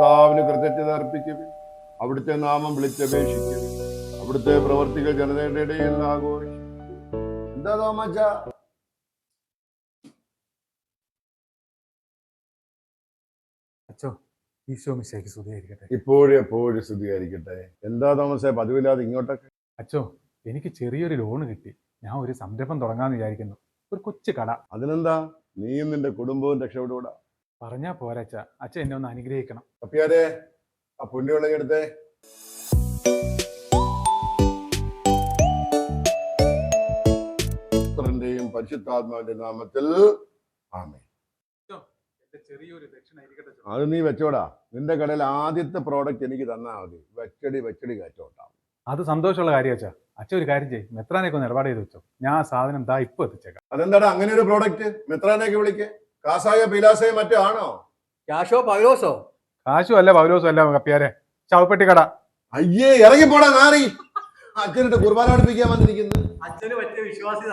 കർത്താവിന് കൃതജ്ഞത അർപ്പിക്കുവിൻ. അവിടുത്തെ നാമം വിളിച്ചപേക്ഷിക്കുക അവിടുത്തെ പ്രവർത്തികൾ ജനതയുടെ ഇടയിൽ ആഘോഷിക്കും എന്താ തോമച്ച? അച്ചോ ഈശോ മിശയ്ക്ക് സ്തുതിയായിരിക്കട്ടെ. ഇപ്പോഴും എപ്പോഴും സ്ഥിതിയായിരിക്കട്ടെ എന്താ തോമസേ പതിവില്ലാതെ ഇങ്ങോട്ടൊക്കെ? അച്ചോ എനിക്ക് ചെറിയൊരു ലോൺ കിട്ടി. ഞാൻ ഒരു സംരംഭം തുടങ്ങാന്ന് വിചാരിക്കുന്നു. ഒരു കൊച്ചു കട. അതിനെന്താ? നീയും നിന്റെ കുടുംബവും രക്ഷപ്പെട്ടുകൂടാ പറഞ്ഞാ പോരച്ച അച്ഛൻ എന്നെ ഒന്ന് അനുഗ്രഹിക്കണം. അപ്പിയാരെ ആ വെള്ളം എടുത്തേ. പുത്രന്റെയും പരിശുദ്ധാത്മാവിന്റെ നാമത്തിൽ ആമേ ചെറിയൊരു ദക്ഷിണ അത് നീ വെച്ചോടാ. നിന്റെ കടയിൽ ആദ്യത്തെ പ്രോഡക്റ്റ് എനിക്ക് തന്നാ മതി. വെച്ചടി വെച്ചടി കയറ്റോട്ടാ അത് സന്തോഷമുള്ള കാര്യം അച്ഛാ. അച്ഛ ഒരു കാര്യം ചെയ്യും. മെത്രാനൊക്കെ ഒന്ന് ഇടപാട് ചെയ്ത് വെച്ചോ. ഞാൻ ആ സാധനം ദാ ഇപ്പൊ എത്തിച്ചേക്കാം. അതെന്താടാ അങ്ങനെ ഒരു പ്രോഡക്റ്റ് മെത്രാനേക്ക് വിളിക്ക്. കാസായോ പീലാസയോ മറ്റോ ആണോ? ക്യാഷോ പൗലോസോ? കാശും അല്ല പൗലോസോ അല്ല കപ്പിയാരെ ചവപ്പെട്ടി കട. അയ്യേ ഇറങ്ങിപ്പോടാ നാറി. അച്ഛനിട്ട് കുർബാന പഠിപ്പിക്കാൻ വന്നിരിക്കുന്നു. അച്ഛന് പറ്റിയ വിശ്വാസിത.